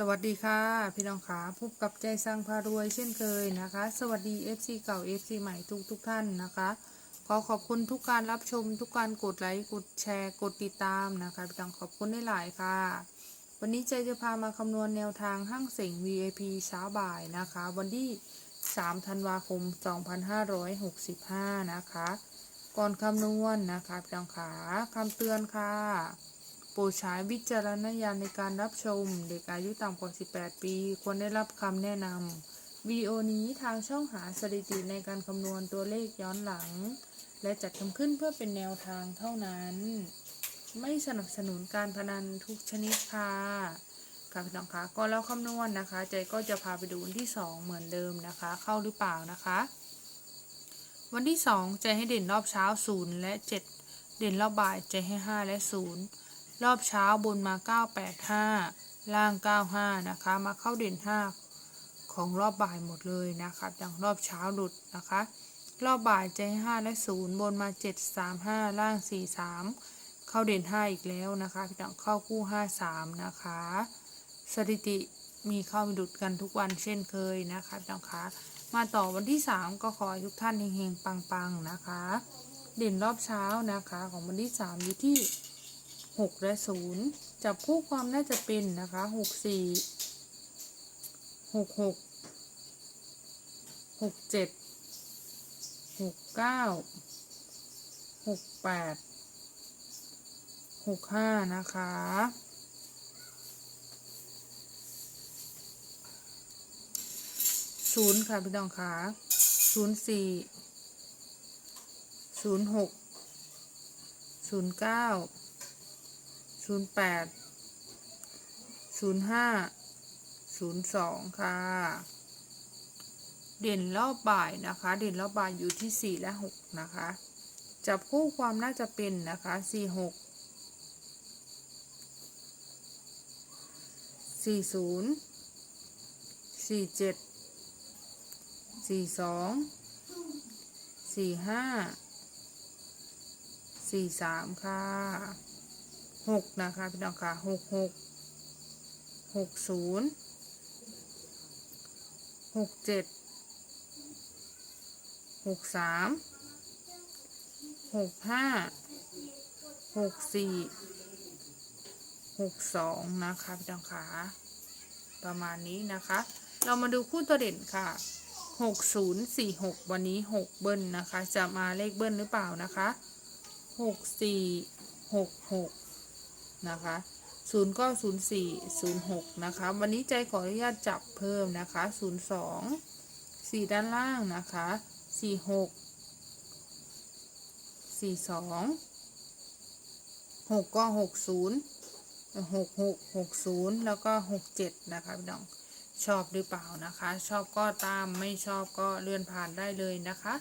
สวัสดีค่ะ พี่น้องขาพบกับใจสร้างพารวยเช่นเคยนะคะ สวัสดี FC เก่า FC ใหม่ทุกทุกท่านนะคะ ขอขอบคุณทุกการรับชมทุกการกดไลค์กดแชร์กดติดตามนะคะพี่น้องขอบคุณได้หลายค่ะ วันนี้ใจจะพามาคำนวณแนวทางห้างเสง VIP เช้าบ่ายนะคะ วันที่ 3 ธันวาคม 2565 นะคะ ก่อนคำนวณนะคะพี่น้องขาคำเตือนค่ะ โปรดใช้วิจารณญาณในการรับชม เด็กอายุต่ำกว่า 18 ปี ควรได้รับคำแนะนำวิดีโอนี้ทางช่องหาสถิติในการคำนวณตัวเลขย้อนหลัง และจัดทำขึ้นเพื่อเป็นแนวทางเท่านั้น ไม่สนับสนุนการพนันทุกชนิดค่ะค่ะพี่น้องคะก็แล้วคำนวณนะคะ ใจก็จะพาไปดูวันที่ 2 เหมือนเดิมนะคะ เข้าหรือเปล่านะคะ วันที่ 2 ใจให้เด่นรอบเช้า 0 และ 7 เด่นรอบบ่ายใจให้ 5 และ 0 รอบเช้าบนมา 985 ล่าง 95 นะคะ มาเข้าเด่น 5 ของรอบบ่ายหมดเลยนะคะอย่างรอบเช้าหลุดนะคะ รอบบ่ายใจห้5และ 0 บนมา 735 ล่าง 43 เข้าเด่น 5 อีกแล้วนะคะพี่น้องเข้าคู่ 53 นะคะ สถิติมีเข้ามีดุดกันทุกวันเช่นเคยนะคะพี่น้องคะ มาต่อวันที่ 3 ก็ขอให้ทุกท่านเฮงๆปังๆนะคะ เด่นรอบเช้านะคะของวันที่ 3 อยู่ที่ 6และ0จับคู่ความน่าจะเป็นนะคะ6 4 6 6 6 7 6 9 6 8 6 5นะคะ ศูนย์ค่ะ พี่น้องค่ะศูนย์สี่ศูนย์หกศูนย์เก้า ศูนย์แปดศูนย์ห้าศูนย์สองค่ะ เด่นรอบบ่ายนะคะ เด่นรอบบ่ายอยู่ที่สี่และหกนะคะ จับคู่ความน่าจะเป็นนะคะสี่หกสี่ศูนย์สี่เจ็ดสี่สองสี่ห้าสี่สามค่ะ หกนะคะพี่น้องค่ะหกหกหกศูนย์หกเจ็ดหกสามหกห้าหกสี่หกสองนะคะพี่น้องค่ะประมาณนี้นะคะ เรามาดูคู่ตัวเด่นค่ะหกศูนย์สี่หกวันนี้หกเบิ้ลนะคะ จะมาเลขเบิ้ลหรือเปล่านะคะหกสี่หกหก นะคะศูนย์ก็ศูนย์สี่ศูนย์หกนะคะ วันนี้ใจขออนุญาตจับเพิ่มนะคะศูนย์สองสี่ด้านล่างนะคะสี่หกสี่สองหกก็หกศูนย์หกหกหกศูนย์แล้วก็หกเจ็ดนะคะพี่น้องชอบหรือเปล่านะคะ ชอบก็ตามไม่ชอบก็เลื่อนผ่านได้เลยนะคะ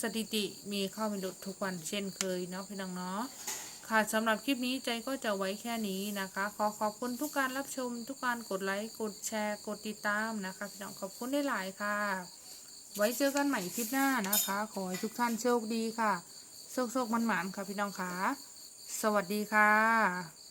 สถิติมีเข้ามีหลุดทุกวันเช่นเคยเนาะพี่น้องเนาะ ค่ะสำหรับคลิปนี้ใจก็จะไว้แค่นี้นะคะ ขอขอบคุณทุกการรับชม ทุกการกดไลค์ กดแชร์ กดติดตามนะคะพี่น้องขอบคุณได้หลายค่ะ ไว้เจอกันใหม่คลิปหน้านะคะ ขอให้ทุกท่านโชคดีค่ะ โชคโชคมันหมานค่ะพี่น้องค่ะ สวัสดีค่ะ